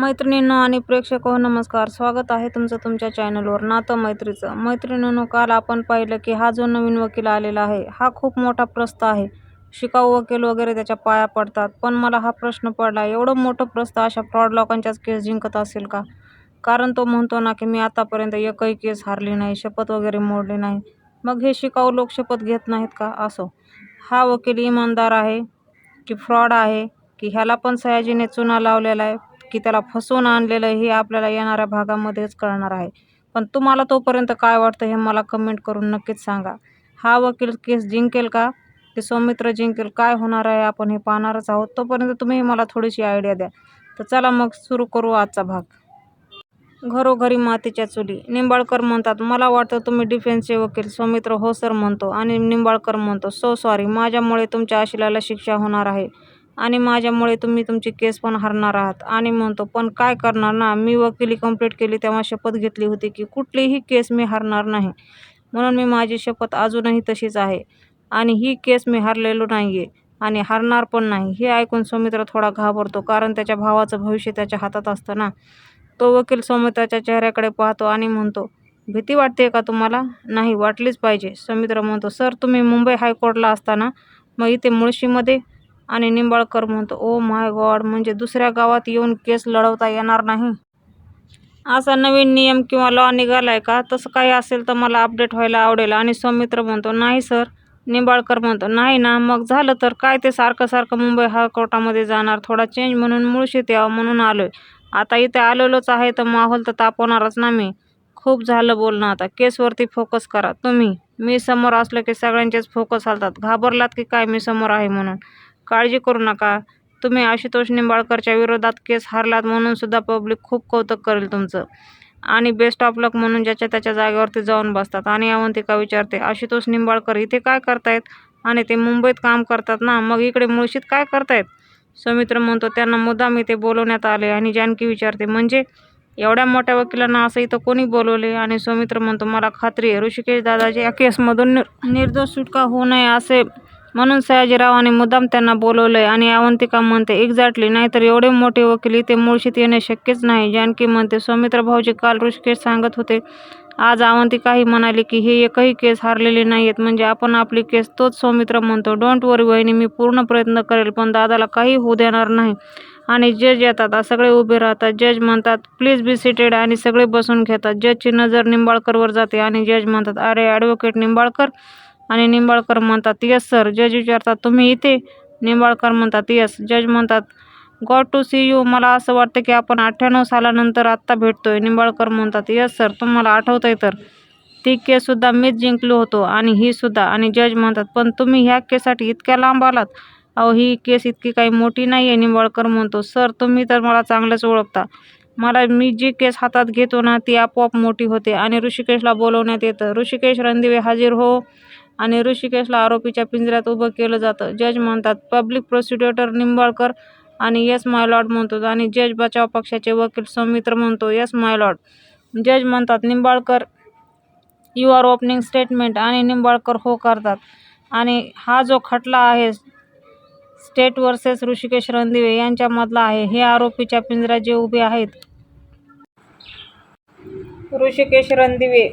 मैत्रिणींनो आणि प्रेक्षक हो नमस्कार. स्वागत आहे तुमचं तुमच्या चॅनलवर नातं मैत्रीचं. मैत्रिणींनो काल आपण पाहिलं की हा जो नवीन वकील आलेला आहे हा खूप मोठा प्रस्त आहे. शिकाऊ वकील वगैरे त्याच्या पाया पडतात. पण मला हा प्रश्न पडला एवढं मोठं प्रस्त अशा फ्रॉड लोकांच्याच केस जिंकत असेल का? कारण तो म्हणतो ना की मी आतापर्यंत एकही केस हारली नाही शपथ वगैरे मोडली नाही. मग हे शिकाऊ लोक शपथ घेत नाहीत का? असो. हा वकील इमानदार आहे की फ्रॉड आहे की ह्याला पण सयाजीने चुना लावलेला आहे. की त्याला फसवून आणलेलं हे आपल्याला येणाऱ्या भागामध्येच कळणार आहे. पण तुम्हाला तोपर्यंत काय वाटतं हे मला कमेंट करून नक्कीच सांगा. हा वकील केस जिंकेल का? ते सौमित्र जिंकेल. काय होणार आहे आपण हे पाहणारच आहोत. तोपर्यंत तुम्ही मला थोडीशी आयडिया द्या. तर चला मग सुरू करू आजचा भाग. घरोघरी मातीच्या चुली. निंबाळकर म्हणतात मला वाटतं तुम्ही डिफेन्सचे वकील. सौमित्र हो सर म्हणतो. आणि निंबाळकर म्हणतो सो सॉरी माझ्यामुळे तुमच्या आशिलाला शिक्षा होणार आहे. आणि माझ्यामुळे तुम्ही तुमची केस पण हरणार आहात. आणि म्हणतो पण काय करणार ना? मी वकिली कंप्लीट केली तेव्हा शपथ घेतली होती की कुठलीही केस मी हरणार नाही. म्हणून मी माझी शपथ अजूनही तशीच आहे. आणि ही केस मी हरलेलो नाही आहे आणि हरणार पण नाही. हे ऐकून सौमित्र थोडा घाबरतो कारण त्याच्या भावाचं भविष्य त्याच्या हातात असतं ना. तो वकील सौमित्राच्या चेहऱ्याकडे पाहतो आणि म्हणतो भीती वाटते का तुम्हाला? नाही वाटलीच पाहिजे. सौमित्र म्हणतो सर तुम्ही मुंबई हायकोर्टला असताना मग इथे मुळशीमध्ये आणि निंबाळकर म्हणतो ओ माय गॉड म्हणजे दुसऱ्या गावात येऊन केस लढवता येणार नाही. असा नवीन नियम किंवा लॉ निघाला आहे का? तसं काही असेल तर मला अपडेट व्हायला आवडेल. आणि सौमित्र म्हणतो नाही सर. निंबाळकर म्हणतो नाही ना मग झालं तर काय ते सारखं सारखं मुंबई हायकोर्टामध्ये जाणार? थोडा चेंज म्हणून मुळशीत यावं म्हणून आलो आहे आता इथे आलेलोच आहे तर माहोल तर तापवणारच ना मी. खूप झालं बोलणं आता. केसवरती फोकस करा. तुम्ही. मी समोर असलं की सगळ्यांचेच फोकस हलतात. घाबरलात की काय मी समोर आहे म्हणून? काळजी करू नका. तुम्ही आशुतोष निंबाळकरच्या विरोधात केस हारलात म्हणून सुद्धा पब्लिक खूप कौतुक करेल तुमचं. आणि बेस्ट ऑफ लक म्हणून ज्याच्या त्याच्या जागेवरती जाऊन बसतात. आणि अवंतिका विचारते आशुतोष निंबाळकर इथे काय करतायत? आणि ते मुंबईत काम करतात ना मग इकडे मुळशीत काय करतायत? सौमित्र म्हणतो त्यांना मुद्दाम इथे बोलवण्यात आले. आणि जानकी विचारते म्हणजे एवढ्या मोठ्या वकिलांना असं इथं कोणी बोलवले? आणि सौमित्र म्हणतो मला खात्री आहे ऋषिकेश दादाजी या केसमधून निर निर्दोष सुटका होऊ नये असे म्हणून सयाजीरावांनी मुद्दाम त्यांना बोलवलंय आणि अवंतिका म्हणते एक्झॅक्टली नाहीतर एवढे मोठे वकील इथे मुळशीत येणे शक्यच नाही. जानकी म्हणते सौमित्र भाऊजी काल ऋषिकेश सांगत होते आज अवंतिकाही म्हणाली की हे एकही केस हारलेले नाही आहेत म्हणजे आपण आपली केस तोच सौमित्र म्हणतो. डोंट वरी वहिनी मी पूर्ण प्रयत्न करेल पण दादाला काही होऊ देणार नाही. आणि जज येतात सगळे उभे राहतात. जज म्हणतात प्लीज बी सिटेड आणि सगळे बसून घेतात. जजची नजर निंबाळकरवर जाते. आणि जज म्हणतात अरे ॲडव्होकेट निंबाळकर आणि निंबाळकर म्हणतात येस सर जज विचारतात तुम्ही इथे? निंबाळकर म्हणतात येस जज म्हणतात गॉड टू सी यू मला असं वाटतं की आपण अठ्ठ्याण्णव सालानंतर आत्ता भेटतोय. निंबाळकर म्हणतात येस सर तुम्हाला आठवतं आहे तर? ती केससुद्धा मीच जिंकलो होतो आणि ही सुद्धा. आणि जज म्हणतात पण तुम्ही ह्या केससाठी इतक्या लांब आलात? अहो ही केस इतकी काही मोठी नाही आहे निंबाळकर म्हणतो. सर तुम्ही तर मला चांगलंच ओळखता. मला मी जी केस हातात घेतो ना ती आपोआप मोठी होते आणि ऋषिकेशला बोलवण्यात येतं. ऋषिकेश रणदिवे हाजीर हो. आणि ऋषिकेशला आरोपीच्या पिंजऱ्यात उभं केलं जातं. जज म्हणतात पब्लिक प्रोसिक्युटर निंबाळकर आणि यस माय लॉर्ड म्हणतो आणि जज बचाव पक्षाचे वकील सौमित्र म्हणतो यस माय लॉर्ड जज म्हणतात Nimbalkar you are opening statement आणि निंबाळकर हो करतात. आणि हा जो खटला आहे स्टेट वर्सेस ऋषिकेश रणदिवे यांच्यामधला आहे हे आरोपीच्या पिंजऱ्यात जे उभे आहेत. ऋषिकेश रणदिवे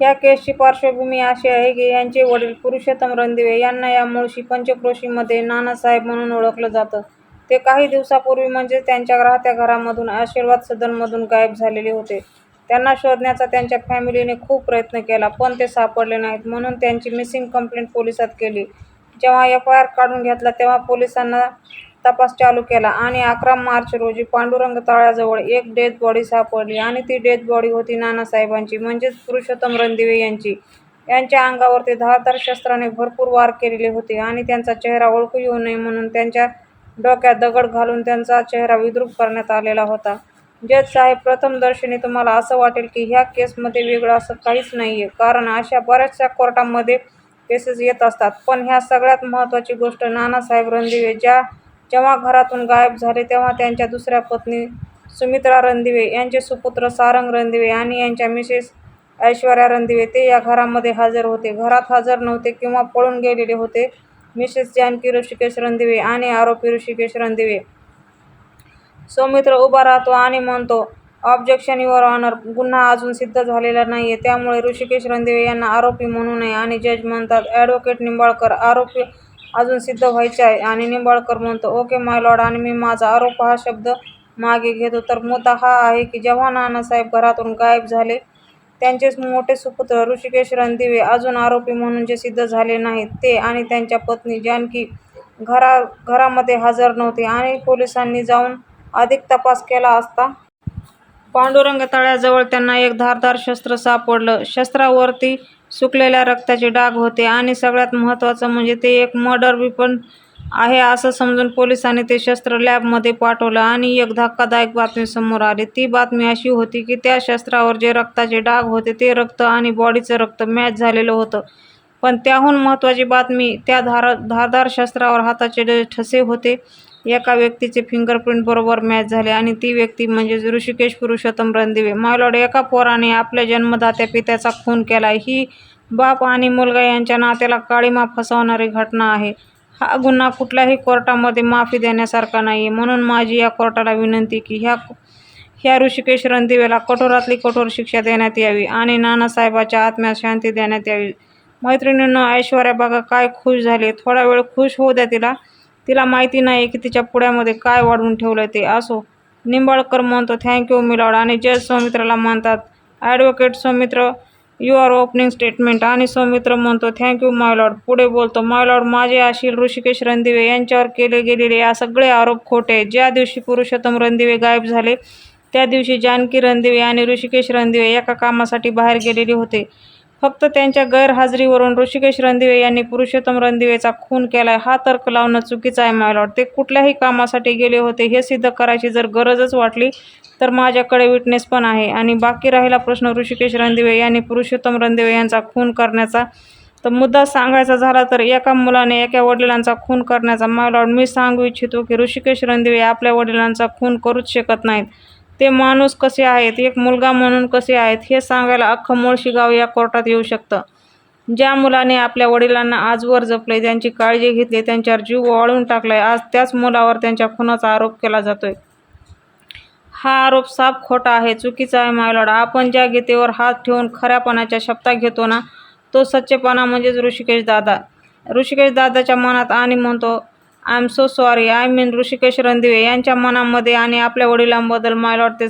या केसची पार्श्वभूमी अशी आहे की यांचे वडील पुरुषोत्तम रणदिवे यांना या मुळशी पंचक्रोशीमध्ये नानासाहेब म्हणून ओळखलं जातं. ते काही दिवसापूर्वी म्हणजे त्यांच्या राहत्या घरामधून आशीर्वाद सदनमधून गायब झालेले होते. त्यांना शोधण्याचा त्यांच्या फॅमिलीने खूप प्रयत्न केला पण ते सापडले नाहीत. म्हणून त्यांची मिसिंग कंप्लेंट पोलिसात केली. जेव्हा एफ आय आर काढून घेतला तेव्हा पोलिसांना तपास चालू केला आणि अकरा मार्च रोजी पांडुरंग तळ्याजवळ एक डेथ बॉडी सापडली आणि ती डेथ बॉडी होती नानासाहेबांची म्हणजेच पुरुषोत्तम रणदिवे यांची. यांच्या अंगावरती धारदार शस्त्राने भरपूर वार केलेले होते आणि त्यांचा चेहरा ओळखू येऊ नये म्हणून त्यांच्या डोक्यात दगड घालून त्यांचा चेहरा विद्रूप करण्यात आलेला होता. जज साहेब प्रथमदर्शनी तुम्हाला असं वाटेल की ह्या केसमध्ये वेगळं असं काहीच नाही आहे कारण अशा बऱ्याचशा कोर्टामध्ये केसेस येत असतात. पण ह्या सगळ्यात महत्त्वाची गोष्ट नानासाहेब रणदिवे ज्या जेव्हा घरातून गायब झाले तेव्हा त्यांच्या दुसऱ्या पत्नी सुमित्रा रणदिवे यांचे सुपुत्र सारंग रणदिवे आणि यांच्या मिसेस ऐश्वर्या रणदिवे ते या घरामध्ये हजर होते. घरात हजर नव्हते किंवा पळून गेलेले होते मिसेस जानकी ऋषिकेश रणदिवे आणि आरोपी ऋषिकेश रणदिवे. सौमित्र उभा राहतो आणि म्हणतो ऑब्जेक्शन युअर ऑनर गुन्हा अजून सिद्ध झालेला नाहीये. त्यामुळे ऋषिकेश रणदिवे यांना आरोपी म्हणू नये आणि जज म्हणतात ॲडव्होकेट निंबाळकर आरोपी अजून सिद्ध व्हायचे आहे आणि निंबाळकर म्हणतो ओके माय लॉर्ड आणि मी माझा आरोप हा शब्द मागे घेतो. तर मुद्दा हा आहे की जेव्हा नानासाहेब घरातून गायब झाले त्यांचेच मोठे सुपुत्र ऋषिकेश रणदिवे अजून आरोपी म्हणून जे सिद्ध झाले नाहीत ते आणि त्यांच्या पत्नी जानकी घरा घरामध्ये हजर नव्हते आणि पोलिसांनी जाऊन अधिक तपास केला असता पांडुरंग तळ्याजवळ त्यांना एक धारदार शस्त्र सापडलं. शस्त्रावरती सुकलेल्या रक्ताचे डाग होते. आणि सगळ्यात महत्त्वाचं म्हणजे ते एक मर्डर वेपन आहे असं समजून पोलिसांनी ते शस्त्र लॅबमध्ये पाठवलं. आणि एक धक्कादायक बातमी समोर आली. ती बातमी अशी होती की त्या शस्त्रावर जे रक्ताचे डाग होते ते रक्त आणि बॉडीचं रक्त मॅच झालेलं होतं. पण त्याहून महत्त्वाची बातमी त्या धार धारदार शस्त्रावर हाताचे ठसे होते एका व्यक्तीचे फिंगरप्रिंट बरोबर मॅच झाले आणि ती व्यक्ती म्हणजेच ऋषिकेश पुरुषोत्तम रणदिवे. मायलॉर्ड एका पोराने आपल्या जन्मदात्या पित्याचा खून केला. ही बाप आणि मुलगा यांच्या नात्याला काळीमा फसवणारी घटना आहे. हा गुन्हा कुठल्याही कोर्टामध्ये माफी देण्यासारखा नाही आहे म्हणून माझी या कोर्टाला विनंती की ह्या ह्या ऋषिकेश रणदिवेला कठोरातली कठोर शिक्षा देण्यात यावी आणि नानासाहेबाच्या आत्म्यास शांती देण्यात यावी. मैत्रिणींनो ऐश्वर्या बघा काय खुश झाली. थोडा वेळ खुश होऊ द्या तिला. तिला माहिती नाही की तिच्या पुड्यामध्ये काय वाढवून ठेवलं ते. असो निंबाळकर म्हणतो थँक्यू मिलॉड आणि जज सौमित्राला म्हणतात advocate Saumitra you are opening statement आणि सौमित्र म्हणतो थँक्यू मायलॉड पुढे बोलतो मायलॉड माझे आशील ऋषिकेश रणदिवे यांच्यावर केले गेलेले या सगळे आरोप खोटे ज्या दिवशी पुरुषोत्तम रणदिवे गायब झाले त्या दिवशी जानकी रणदिवे आणि ऋषिकेश रणदिवे एका कामासाठी बाहेर गेलेले होते. फक्त त्यांच्या गैरहजेरीवरून ऋषिकेश रणदिवे यांनी पुरुषोत्तम रणदिवेचा खून केलाय हा तर्क लावणं चुकीचं आहे मायलॉर्ड ते कुठल्याही कामासाठी गेले होते हे सिद्ध करायची जर गरजच वाटली तर माझ्याकडे विटनेस पण आहे. आणि बाकी राहिला प्रश्न ऋषिकेश रणदिवे यांनी पुरुषोत्तम रणदिवे यांचा खून करण्याचा. तर मुद्दा सांगायचा झाला तर एका मुलाने एका वडिलांचा खून करण्याचा. मायलॉर्ड मी सांगू इच्छितो की ऋषिकेश रणदिवे आपल्या वडिलांचा खून करूच शकत नाहीत. ते माणूस कसे आहेत एक मुलगा म्हणून कसे आहेत हे सांगायला अख्खं मुळशी गाव या कोर्टात येऊ शकतं. ज्या मुलाने आपल्या वडिलांना आजवर जपले त्यांची काळजी घेतली त्यांच्यावर जीव वाळून टाकलाय आज त्याच मुलावर त्यांच्या खुनाचा आरोप केला जातोय. हा आरोप साफ खोटा आहे चुकीचा आहे मायलॉड आपण ज्या गीतेवर हात ठेवून खऱ्यापणाच्या शब्दा घेतो ना तो सच्चेपणा म्हणजेच ऋषिकेश दादा. ऋषिकेश दादाच्या मनात आणि म्हणतो I am so sorry I mean Rishikesh Randive यांच्या मनामध्ये आणि आपल्या वडिलांबद्दल मायलॉर्ड ते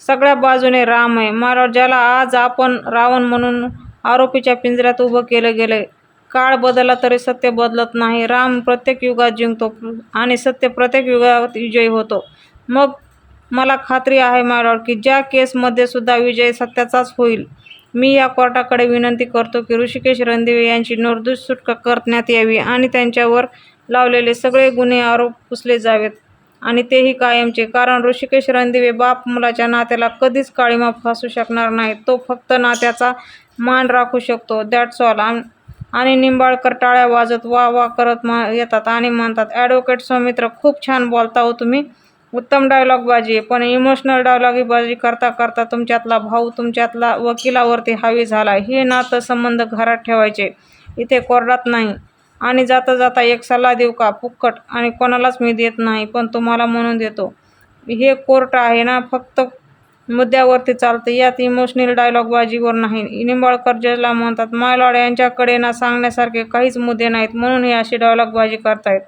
सगळ्या बाजूने राम आहे. मायलॉर्ड ज्याला आज आपण रावण म्हणून आरोपीच्या पिंजऱ्यात उभं केलं गेलं काळ बदलला तरी सत्य बदलत नाही. राम प्रत्येक युगात जिंकतो आणि सत्य प्रत्येक युगात विजयी होतो. मग मला खात्री आहे मायलॉर्ड की ज्या केसमध्ये सुद्धा विजय सत्याचाच होईल मी या कोर्टाकडे विनंती करतो की ऋषिकेश रणदिवे यांची निर्दोष सुटका करण्यात यावी आणि त्यांच्यावर लावलेले सगळे गुन्हे आरोप पुसले जावेत. आणि तेही कायमचे. कारण ऋषिकेश रणदिवे बाप मुलाच्या नात्याला कधीच काळीमा फासू शकणार नाही. तो फक्त नात्याचा मान राखू शकतो. दॅट्स ऑल आणि निंबाळकर टाळ्या वाजत वा वा करत मा येतात आणि म्हणतात ॲडव्होकेट सौमित्र खूप छान बोलता हो तुम्ही. उत्तम डायलॉग बाजी पण इमोशनल डायलॉग बाजी करता करता तुमच्यातला भाऊ तुमच्यातला वकिलावरती हावी झाला हे नातं संबंध घरात ठेवायचे. इथे कोर्टात नाही. आणि जाता जाता एक सल्ला देऊ का? फुक्कट आणि कोणालाच मी देत नाही पण तुम्हाला म्हणून देतो. हे कोर्ट आहे ना फक्त मुद्द्यावरती चालतं. यात इमोशनल डायलॉगबाजीवर नाही. निंबाळकर जजला म्हणतात मायलॉड यांच्याकडे ना सांगण्यासारखे काहीच मुद्दे नाहीत. म्हणून हे अशी डायलॉगबाजी करतायत.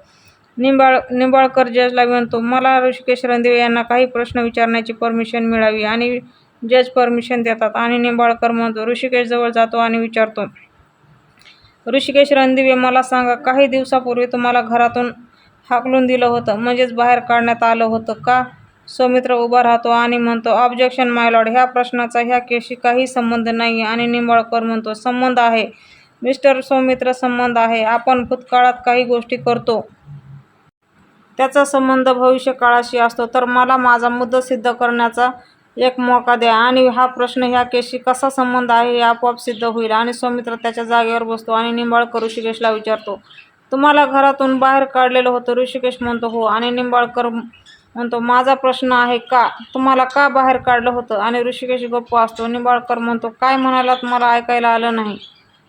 निंबाळ निंबाळकर जजला म्हणतो मला ऋषिकेश रणदेव यांना काही प्रश्न विचारण्याची परमिशन मिळावी आणि जज परमिशन देतात. आणि निंबाळकर म्हणतो ऋषिकेश जवळ जातो आणि विचारतो. ऋषिकेश रणदिवे मला सांगा काही दिवसापूर्वी तुम्हाला घरातून हाकलून दिलं होतं म्हणजेच बाहेर काढण्यात आलं होतं का? सौमित्र उभा राहतो आणि म्हणतो ऑब्जेक्शन मायलॉड ह्या प्रश्नाचा ह्या केशी काही संबंध नाही आणि निंबाळकर म्हणतो संबंध आहे. मिस्टर सौमित्र संबंध आहे. आपण भूतकाळात काही गोष्टी करतो. त्याचा संबंध भविष्यकाळाशी असतो. तर मला माझा मुद्दा सिद्ध करण्याचा एक मौका द्या. आणि हा प्रश्न ह्या केशी कसा संबंध आहे हे आपोआप सिद्ध होईल. आणि सौमित्र त्याच्या जागेवर बसतो आणि निंबाळकर ऋषिकेशला विचारतो तुम्हाला घरातून बाहेर काढलेलं होतं? ऋषिकेश म्हणतो हो. आणि निंबाळकर म्हणतो माझा प्रश्न आहे का? तुम्हाला का बाहेर काढलं होतं? आणि ऋषिकेश गप्प असतो निंबाळकर म्हणतो काय म्हणालात? मला ऐकायला आलं नाही.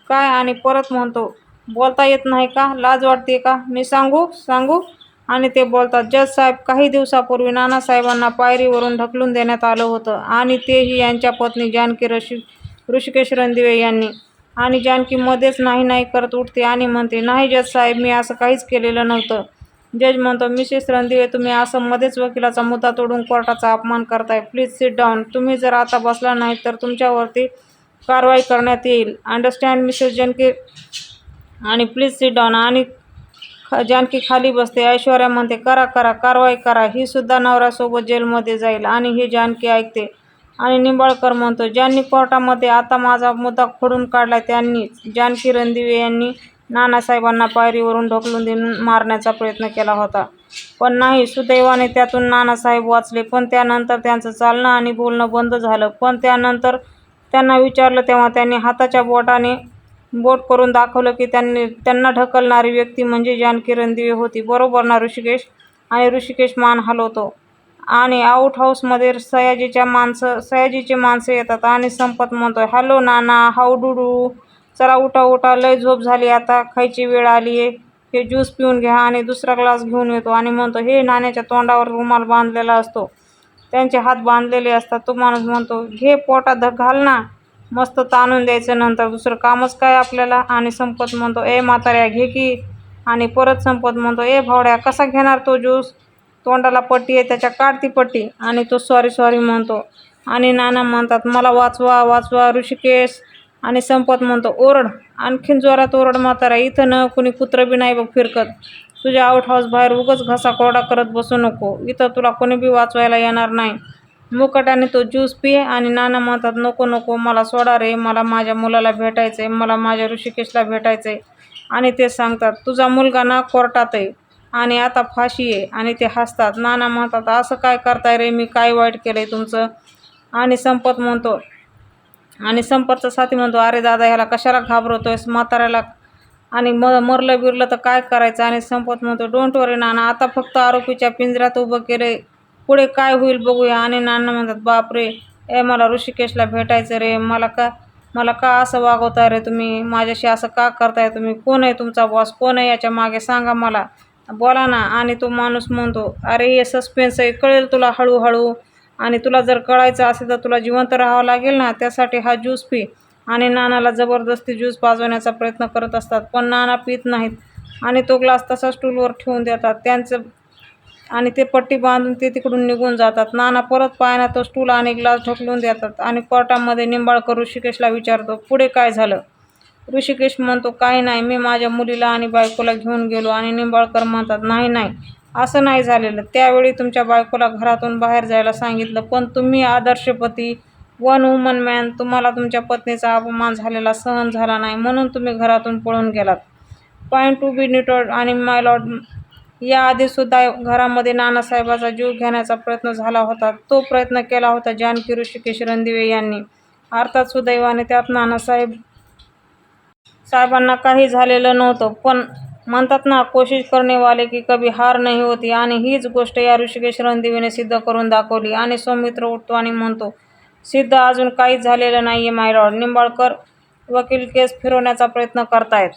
काय? आणि परत म्हणतो बोलता येत नाही का? लाज वाटते का? मी सांगू? सांगू? आणि ते बोलतात जज साहेब काही दिवसापूर्वी नानासाहेबांना पायरीवरून ढकलून देण्यात आलं होतं आणि तेही यांच्या पत्नी जानकी ऋषी ऋषिकेश रणदिवे यांनी. आणि जानकी मध्येच नाही नाही करत उठते आणि म्हणते नाही जज साहेब मी असं काहीच केलेलं नव्हतं. जज म्हणतो मिसेस रणदिवे तुम्ही असं मध्येच वकिलाचा मुद्दा तोडून कोर्टाचा अपमान करताय. प्लीज सिट डाऊन तुम्ही जर आता बसला नाही तर तुमच्यावरती कारवाई करण्यात येईल. Understand Mrs Janaki? आणि प्लीज सिट डाऊन आणि ख जानकी खाली बसते. ऐश्वर्या म्हणते करा करा कारवाई करा. ही सुद्धा नवऱ्यासोबत जेलमध्ये जाईल आणि हे जानकी ऐकते. आणि निंबाळकर म्हणतो ज्यांनी कोर्टामध्ये आता माझा मुद्दा खोडून काढला त्यांनी जानकी रणदिवे यांनी नानासाहेबांना पायरीवरून ढकलून देऊन मारण्याचा प्रयत्न केला होता. पण नाही सुदैवाने त्यातून नानासाहेब वाचले. पण त्यानंतर त्यांचं चालणं आणि बोलणं बंद झालं. पण त्यानंतर त्यांना विचारलं तेव्हा त्यांनी हाताच्या बोटाने बोट करून दाखवलं की त्यांनी त्यांना ढकलणारी व्यक्ती म्हणजे जानकी रणदिवे होती. बरोबर ना ऋषिकेश? आणि ऋषिकेश मान हलवतो. आणि आऊट हाऊसमध्ये सयाजीच्या माणसं सयाजीचे माणसं येतात आणि संपत म्हणतो हॅलो नाना हाऊ डू चला उठा उठा लय झोप झाली आता खायची वेळ आली आहे हे ज्यूस पिऊन घ्या आणि दुसरा ग्लास घेऊन येतो. आणि म्हणतो हे नाण्याच्या तोंडावर रुमाल बांधलेला असतो. त्यांचे हात बांधलेले असतात. तो माणूस म्हणतो घे पोटात घाल ना. मस्त ताणून द्यायचं नंतर दुसरं कामच काय आपल्याला? आणि संपत म्हणतो ए म्हाताऱ्या घे की. आणि परत संपत म्हणतो ए भावड्या कसा घेणार तो ज्यूस? तोंडाला पट्टी आहे त्याच्या काढती पट्टी. आणि तो सॉरी सॉरी म्हणतो. आणि नाना म्हणतात मला वाचवा वाचवा ऋषिकेश. आणि संपत म्हणतो ओरड आणखीन जोरात ओरड म्हातारा इथं न कुणी कुत्रं बी नाही बघ फिरकत. तुझ्या आउट हाऊस बाहेर उगच घसा कोरडा करत बसू नको. इथं तुला कोणी बी वाचवायला येणार नाही. मुकाट्याने तो ज्यूस पिये आणि नाना म्हणतात नको नको मला सोडा रे मला माझ्या मुलाला भेटायचं आहे मला माझ्या ऋषिकेशला भेटायचं आहे आणि ते सांगतात तुझा मुलगा ना कोर्टात आहे आणि आता फाशी आहे. आणि ते हसतात. नाना म्हणतात असं काय करताय रे मी काय वाईट केलं आहे तुमचं? आणि संपत म्हणतो आणि संपतचा साथी म्हणतो अरे दादा ह्याला कशाला घाबरवतोयस? म्हाताऱ्याला आणि म मरलं बिरलं तर काय करायचं? आणि संपत म्हणतो डोंट वरी नाना आता फक्त आरोपीच्या पिंजऱ्यात उभं केलं पुढे काय होईल बघूया. आणि नाना म्हणतात बापरे ए मला ऋषिकेशला भेटायचं रे. मला का मला का असं वागवताय रे तुम्ही? माझ्याशी असं का करताय तुम्ही? कोण आहे तुमचा बॉस कोण आहे याच्या मागे? सांगा मला. बोला ना. आणि तो माणूस म्हणतो अरे हे सस्पेन्स आहे. कळेल तुला हळूहळू. आणि तुला जर कळायचं असेल तर तुला जिवंत राहावं लागेल ना. त्यासाठी हा ज्यूस पी. आणि नानाला जबरदस्ती ज्यूस पाजवण्याचा प्रयत्न करत असतात पण नाना पित नाहीत. आणि तो ग्लास तसा स्टूलवर ठेवून देतात. त्यांचं आणि ते पट्टी बांधून ते तिकडून निघून जातात. नाना परत पायाना तो स्टूल आणि ग्लास ढकलून देतात आणि कोर्टामध्ये निंबाळकर ऋषिकेशला विचारतो पुढे काय झालं? ऋषिकेश म्हणतो काही नाही मी माझ्या मुलीला आणि बायकोला घेऊन गेलो आणि निंबाळकर म्हणतात नाही नाही असं नाही झालेलं. त्यावेळी तुमच्या बायकोला घरातून बाहेर जायला सांगितलं पण तुम्ही आदर्शपती वन वुमन मॅन तुम्हाला तुमच्या पत्नीचा अपमान झालेला सहन झाला नाही म्हणून तुम्ही घरातून पळून गेलात. पॉईंट टू बी निटॉड आणि माय लॉर्ड याआधीसुद्धा घरामध्ये नानासाहेबाचा जीव घेण्याचा प्रयत्न झाला होता. तो प्रयत्न केला होता जानकी ऋषिकेश रणदिवे यांनी. अर्थात सुदैवाने त्यात नानासाहेब साहेबांना काही झालेलं नव्हतं. पण म्हणतात ना कोशिश करणेवाले की कभी हार नाही होती. आणि हीच गोष्ट या ऋषिकेश रणदिवेने सिद्ध करून दाखवली. आणि सौमित्र उठतो आणि म्हणतो सिद्ध अजून काहीच झालेलं नाही आहे माय निंबाळकर वकील केस फिरवण्याचा प्रयत्न करतायत.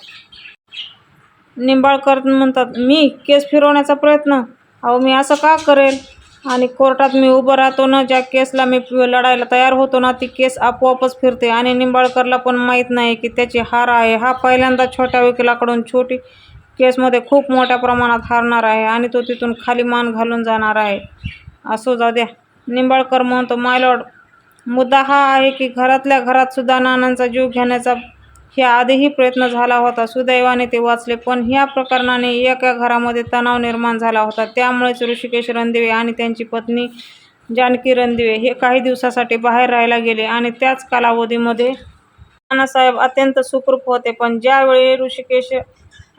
निंबाळकर म्हणतात मी केस फिरवण्याचा प्रयत्न. अहो मी असं का करेल? आणि कोर्टात मी उभं राहतो ना ज्या केसला मी लढायला तयार होतो ना ती केस आपोआपच फिरते. आणि निंबाळकरला पण माहीत नाही की त्याची हार आहे. हा पहिल्यांदा छोट्या वकिलाकडून छोटी केसमध्ये खूप मोठ्या प्रमाणात हारणार आहे आणि तो तिथून खाली मान घालून जाणार आहे. असो जाऊ द्या. निंबाळकर म्हणतो मायलॉड मुद्दा हा आहे की घरातल्या घरात सुद्धा नानांचा जीव घेण्याचा ह्या आधीही प्रयत्न झाला होता. सुदैवाने ते वाचले पण ह्या प्रकरणाने एका घरामध्ये तणाव निर्माण झाला होता. त्यामुळेच ऋषिकेश रणदिवे आणि त्यांची पत्नी जानकी रणदिवे हे काही दिवसासाठी बाहेर राहायला गेले आणि त्याच कालावधीमध्ये नानासाहेब अत्यंत सुखरूप होते. पण ज्यावेळी ऋषिकेश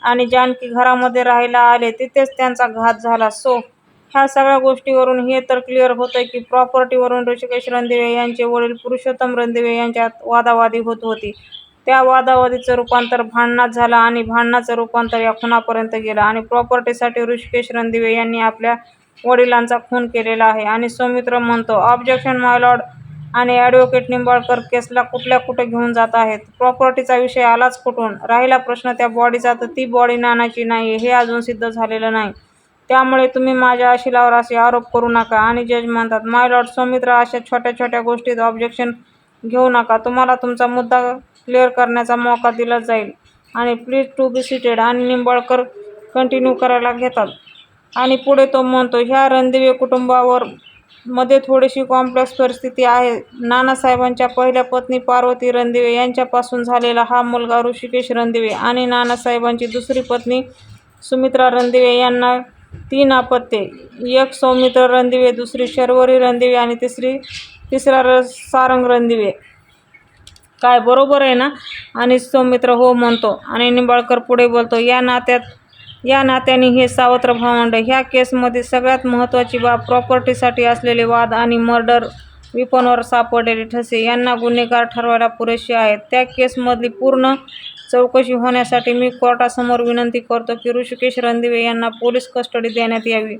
आणि जानकी घरामध्ये राहायला आले तिथेच त्यांचा घात झाला. सो ह्या सगळ्या गोष्टीवरून हे तर क्लिअर होतं की प्रॉपर्टीवरून ऋषिकेश रणदिवे यांचे वडील पुरुषोत्तम रणदिवे यांच्यात वादावादी होत होती. त्या वादावादीचं रूपांतर भांडणात झालं आणि भांडणाचं रूपांतर या खुनापर्यंत गेलं. आणि प्रॉपर्टीसाठी ऋषिकेश रणदिवे यांनी आपल्या वडिलांचा खून केलेला आहे. आणि सौमित्र म्हणतो ऑब्जेक्शन माय लॉर्ड आणि ॲडव्होकेट निंबाळकर केसला कुठल्या कुठे घेऊन जात आहेत? प्रॉपर्टीचा विषय आलाच कुठून? राहिला प्रश्न त्या बॉडीचा तर ती बॉडी नानाची नाही हे अजून सिद्ध झालेलं नाही. त्यामुळे तुम्ही माझ्या अशिलावर असे आरोप करू नका. आणि जज म्हणतात माय लॉर्ड सौमित्र अशा छोट्या छोट्या गोष्टीत ऑब्जेक्शन घेऊ नका. तुम्हाला तुमचा मुद्दा क्लिअर करण्याचा मौका दिला जाईल. आणि प्लीज टू बी सिटेड आणि निंबाळकर कंटिन्यू करायला घेतात. आणि पुढे तो म्हणतो ह्या रणदिवे कुटुंबावर मध्ये थोडीशी कॉम्प्लेक्स परिस्थिती आहे. नानासाहेबांच्या पहिल्या पत्नी पार्वती रणदिवे यांच्यापासून झालेला हा मुलगा ऋषिकेश रणदिवे आणि नानासाहेबांची दुसरी पत्नी सुमित्रा रणदिवे यांना तीन अपत्ये. एक सौमित्र रणदिवे दुसरी शर्वरी रणदिवे आणि तिसरी तिसरा र सारंग रणदिवे काय बरोबर आहे ना? आणि सौमित्र हो म्हणतो. आणि निंबाळकर पुढे बोलतो या नात्यात या नात्याने हे सावत्र भावंड ह्या केसमध्ये सगळ्यात महत्त्वाची बाब प्रॉपर्टीसाठी असलेले वाद आणि मर्डर विपणवर सापडलेले ठसे यांना गुन्हेगार ठरवायला पुरेसे आहेत. त्या केसमधली पूर्ण चौकशी होण्यासाठी मी कोर्टासमोर विनंती करतो की ऋषिकेश रणदिवे यांना पोलीस कस्टडी देण्यात यावी.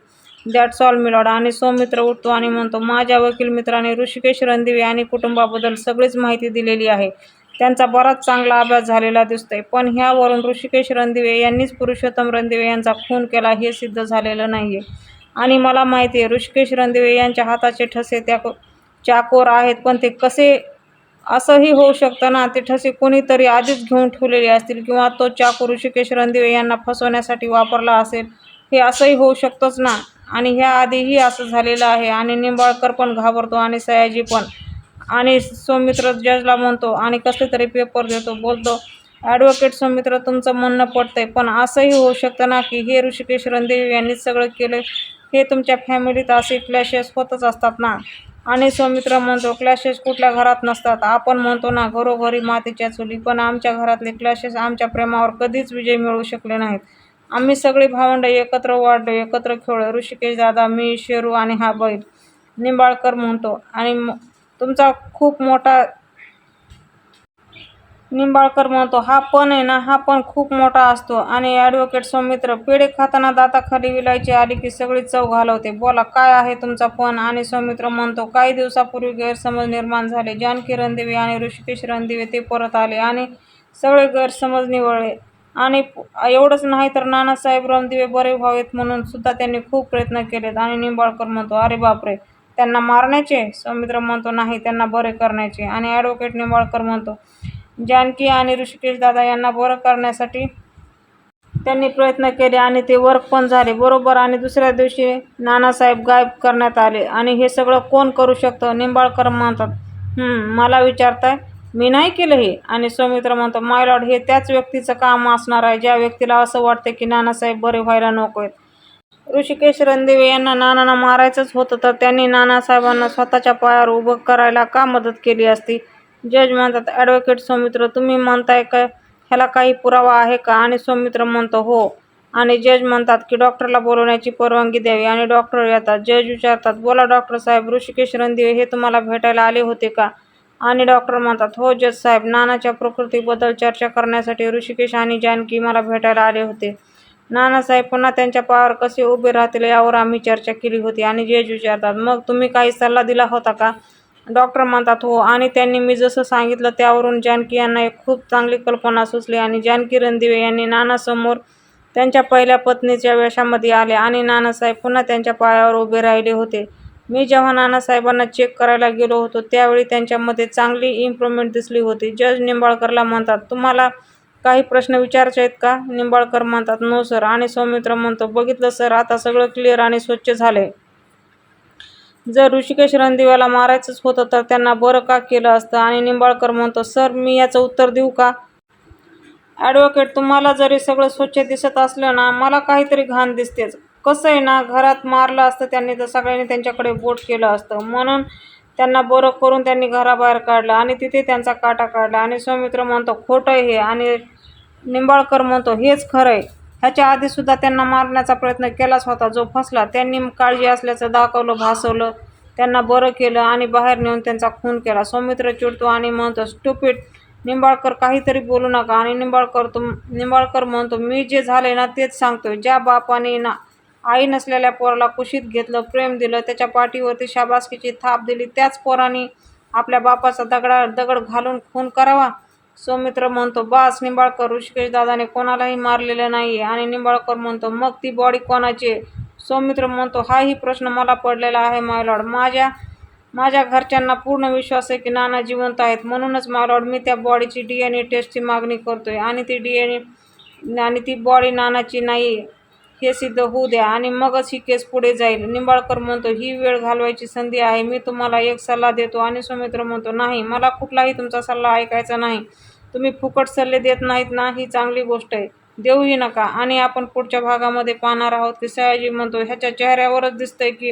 दॅट्स ऑल मिलॉड आणि सौमित्र उठतो आणि म्हणतो माझ्या वकील मित्राने ऋषिकेश रणदिवे आणि कुटुंबाबद्दल सगळीच माहिती दिलेली आहे. त्यांचा बराच चांगला अभ्यास झालेला दिसतोय. पण ह्यावरून ऋषिकेश रणदिवे यांनीच पुरुषोत्तम रणदिवे यांचा खून केला हे सिद्ध झालेलं नाही आहे आणि मला माहिती आहे ऋषिकेश रणदिवे यांच्या हाताचे ठसे त्या चाकोर आहेत पण ते कसे असंही होऊ शकतं ना? ते ठसे कोणीतरी आधीच घेऊन ठेवलेले असतील किंवा तो चाकू ऋषिकेश रणदिवे यांना फसवण्यासाठी वापरला असेल? हे असंही होऊ शकतंच ना? आणि ह्या आधीही असं झालेलं आहे. आणि निंबाळकर पण घाबरतो आणि सयाजी पण. आणि सौमित्र जजला म्हणतो आणि कसले तरी पेपर देतो बोलतो. ॲडव्होकेट सौमित्र तुमचं म्हणणं पडतंय पण असंही होऊ शकतं ना की हे ऋषिकेश रणदेव यांनीच सगळं केलं हे तुमच्या फॅमिलीत असे क्लॅशेस होतच असतात ना? आणि सौमित्र म्हणतो क्लॅशेस कुठल्या घरात नसतात. आपण म्हणतो ना घरोघरी मातीच्या चुली पण आमच्या घरातले क्लॅशेस आमच्या प्रेमावर कधीच विजय मिळवू शकले नाहीत. आम्ही सगळी भावंड एकत्र वाढलो एकत्र खेळलो. ऋषिकेश दादा मी शेरू आणि हा बैल. निंबाळकर म्हणतो. आणि म- तुमचा खूप मोठा निंबाळकर म्हणतो. हा पण आहे ना हा पण खूप मोठा असतो. आणि ॲडव्होकेट सौमित्र पेढे खाताना दाताखाली विलायची आली की सगळी चव घालवते. बोला काय आहे तुमचा पण? आणि सौमित्र म्हणतो काही दिवसापूर्वी गैरसमज निर्माण झाले. जानकी रणदेवी आणि ऋषिकेश रणदिवे ते परत आले आणि सगळे गैरसमज निवळले. आणि एवढंच नाही तर नानासाहेब रणदिवे बरे व्हावेत म्हणून सुद्धा त्यांनी खूप प्रयत्न केलेत आणि निंबाळकर म्हणतो अरे बापरे त्यांना मारण्याचे सौमित्र म्हणतो नाही त्यांना बरे करण्याचे. आणि ॲडव्होकेट निंबाळकर म्हणतो जानकी आणि ऋषिकेश दादा यांना बरं करण्यासाठी त्यांनी प्रयत्न केले आणि ते वर्क पण झाले बरोबर. आणि दुसऱ्या दिवशी नानासाहेब गायब करण्यात आले. आणि हे सगळं कोण करू शकतं? निंबाळकर म्हणतात मला विचारताय मी नाही केलं हे. आणि सौमित्र म्हणतो माय लॉर्ड हे त्याच व्यक्तीचं काम असणार आहे. ज्या व्यक्तीला असं वाटतं की नानासाहेब बरे व्हायला नको आहेत ऋषिकेश रणदेवे यांना नानांना मारायचंच होतं तर त्यांनी नानासाहेबांना स्वतःच्या पायावर उभं करायला का मदत केली असती? जज म्हणतात ॲडव्होकेट सौमित्र तुम्ही म्हणताय का? ह्याला काही पुरावा आहे का? आणि सौमित्र म्हणतो हो. आणि जज म्हणतात की डॉक्टरला बोलवण्याची परवानगी द्यावी. आणि डॉक्टर येतात. जज विचारतात बोला डॉक्टर साहेब ऋषिकेश रणदिवे हे तुम्हाला भेटायला आले होते का? आणि डॉक्टर म्हणतात हो जज साहेब नानाच्या प्रकृतीबद्दल चर्चा करण्यासाठी ऋषिकेश आणि जानकी मला भेटायला आले होते. नानासाहेब पुन्हा त्यांच्या पायावर कसे उभे राहतील यावर आम्ही चर्चा केली होती आणि जज विचारतात मग तुम्ही काही सल्ला दिला होता का? डॉक्टर म्हणतात हो आणि त्यांनी मी जसं सांगितलं त्यावरून जानकी यांना एक खूप चांगली कल्पना सुचली आणि जानकी रणदिवे यांनी नानासमोर त्यांच्या पहिल्या पत्नीच्या वेशामध्ये आले आणि नानासाहेब पुन्हा त्यांच्या पायावर उभे राहिले होते. मी जेव्हा नानासाहेबांना चेक करायला गेलो होतो त्यावेळी त्यांच्यामध्ये चांगली इम्प्रूव्हमेंट दिसली होती. जज निंबाळकरला म्हणतात तुम्हाला काही प्रश्न विचारायचे आहेत का? निंबाळकर म्हणतात नो सर. आणि सौमित्र म्हणतो बघितलं सर आता सगळं क्लिअर आणि स्वच्छ झाले जर ऋषिकेश रणदिव्याला मारायचंच होतं तर त्यांना बरं का केलं असतं? आणि निंबाळकर म्हणतो सर मी याचं उत्तर देऊ का? ॲडव्होकेट तुम्हाला जरी सगळं स्वच्छ दिसत असलं ना मला काहीतरी घाण दिसतेच. कसं आहे ना घरात मारलं असतं त्यांनी तर सगळ्यांनी त्यांच्याकडे बोट केलं असतं. म्हणून त्यांना बरं करून त्यांनी घराबाहेर काढलं आणि तिथे त्यांचा काटा काढला. आणि सौमित्र म्हणतो खोटं आहे. हे आणि निंबाळकर म्हणतो हेच खरं आहे. ह्याच्या आधीसुद्धा त्यांना मारण्याचा प्रयत्न केलाच होता. जो फसला त्यांनी काळजी असल्याचं दाखवलं भासवलं त्यांना बरं केलं आणि बाहेर नेऊन त्यांचा खून केला. सौमित्र चिडतो आणि म्हणतो स्टुपिट निंबाळकर काहीतरी बोलू नका. आणि निंबाळकर तुम निंबाळकर म्हणतो मी जे झाले ना तेच सांगतो ज्या बापाने ना आई नसलेल्या पोराला कुशीत घेतलं प्रेम दिलं त्याच्या पाठीवरती शाबासकीची थाप दिली त्याच पोराने आपल्या बापाचा दगडा दगड घालून खून करावा? सौमित्र म्हणतो बास निंबाळकर ऋषिकेश दादाने कोणालाही मारलेलं नाही आहे आणि निंबाळकर म्हणतो मग ती बॉडी कोणाची आहे? सौमित्र म्हणतो हाही प्रश्न मला पडलेला आहे मायलॉड माझ्या माझ्या घरच्यांना पूर्ण विश्वास आहे की नाना जिवंत आहेत. म्हणूनच मायलॉड मी त्या बॉडीची डी एन ए टेस्टची मागणी करतोय. आणि ती डी एन ए आणि ती बॉडी नानाची नाही हे सिद्ध होऊ द्या आणि मगच ही केस पुढे जाईल. निंबाळकर म्हणतो ही वेळ घालवायची संधी आहे. मी तुम्हाला एक सल्ला देतो आणि सुमित्र म्हणतो नाही मला कुठलाही तुमचा सल्ला ऐकायचा नाही. तुम्ही फुकट सल्ले देत नाहीत ना ही चांगली गोष्ट आहे. देऊही नका. आणि आपण पुढच्या भागामध्ये पाहणार आहोत की सयाजी म्हणतो ह्याच्या चेहऱ्यावरच दिसतंय की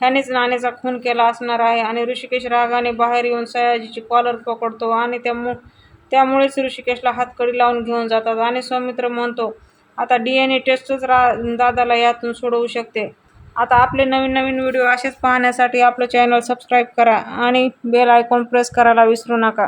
ह्यानेच नाण्याचा खून केला असणार आहे. आणि ऋषिकेश रागाने बाहेर येऊन सयाजीची कॉलर पकडतो आणि त्यामु त्यामुळेच ऋषिकेशला हातकडी लावून घेऊन जातात. आणि सौमित्र म्हणतो आता डी एन ए टेस्टच रा दादाला यातून सोडवू शकते. आता आपले नवीन नवीन व्हिडिओ असेच पाहण्यासाठी आपलं चॅनल सबस्क्राईब करा आणि बेल आयकॉन प्रेस करायला विसरू नका.